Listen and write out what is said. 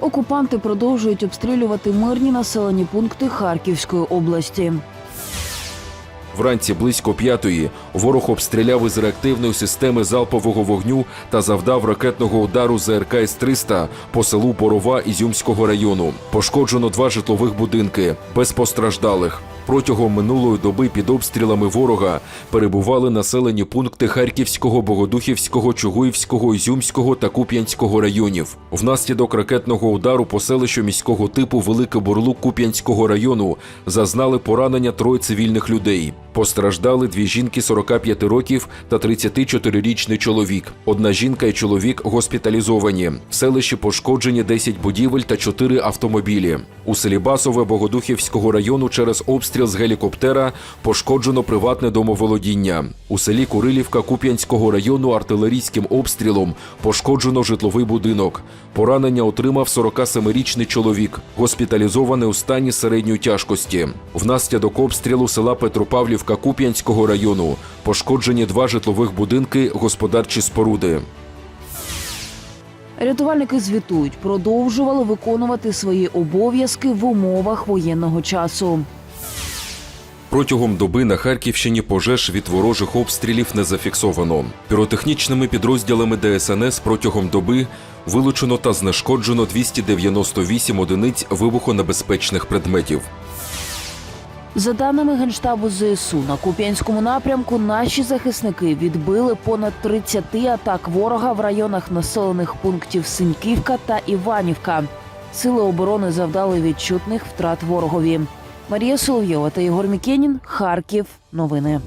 Окупанти продовжують обстрілювати мирні населені пункти Харківської області. Вранці близько п'ятої ворог обстріляв із реактивної системи залпового вогню та завдав ракетного удару ЗРК С-300 по селу Борова Ізюмського району. Пошкоджено два житлових будинки без постраждалих. Протягом минулої доби під обстрілами ворога перебували населені пункти Харківського, Богодухівського, Чугуївського, Ізюмського та Куп'янського районів. Внаслідок ракетного удару по селищу міського типу Великий Бурлук Куп'янського району зазнали поранення троє цивільних людей. Постраждали дві жінки 45 років та 34-річний чоловік. Одна жінка і чоловік госпіталізовані. В селищі пошкоджені 10 будівель та 4 автомобілі. У селі Басове Богодухівського району через обстріл з гелікоптера пошкоджено приватне домоволодіння. У селі Курилівка Куп'янського району артилерійським обстрілом пошкоджено житловий будинок. Поранення отримав 47-річний чоловік, госпіталізований у стані середньої тяжкості. Внаслідок обстрілу села Петропавлівка Куп'янського району пошкоджені два житлових будинки, господарчі споруди. Рятувальники звітують, продовжували виконувати свої обов'язки в умовах воєнного часу. Протягом доби на Харківщині пожеж від ворожих обстрілів не зафіксовано. Піротехнічними підрозділами ДСНС протягом доби вилучено та знешкоджено 298 одиниць вибухонебезпечних предметів. За даними генштабу ЗСУ, на Куп'янському напрямку наші захисники відбили понад 30 атак ворога в районах населених пунктів Синьківка та Іванівка. Сили оборони завдали відчутних втрат ворогові. Марія Соловйова та Ігор Мікенін. Харків. Новини.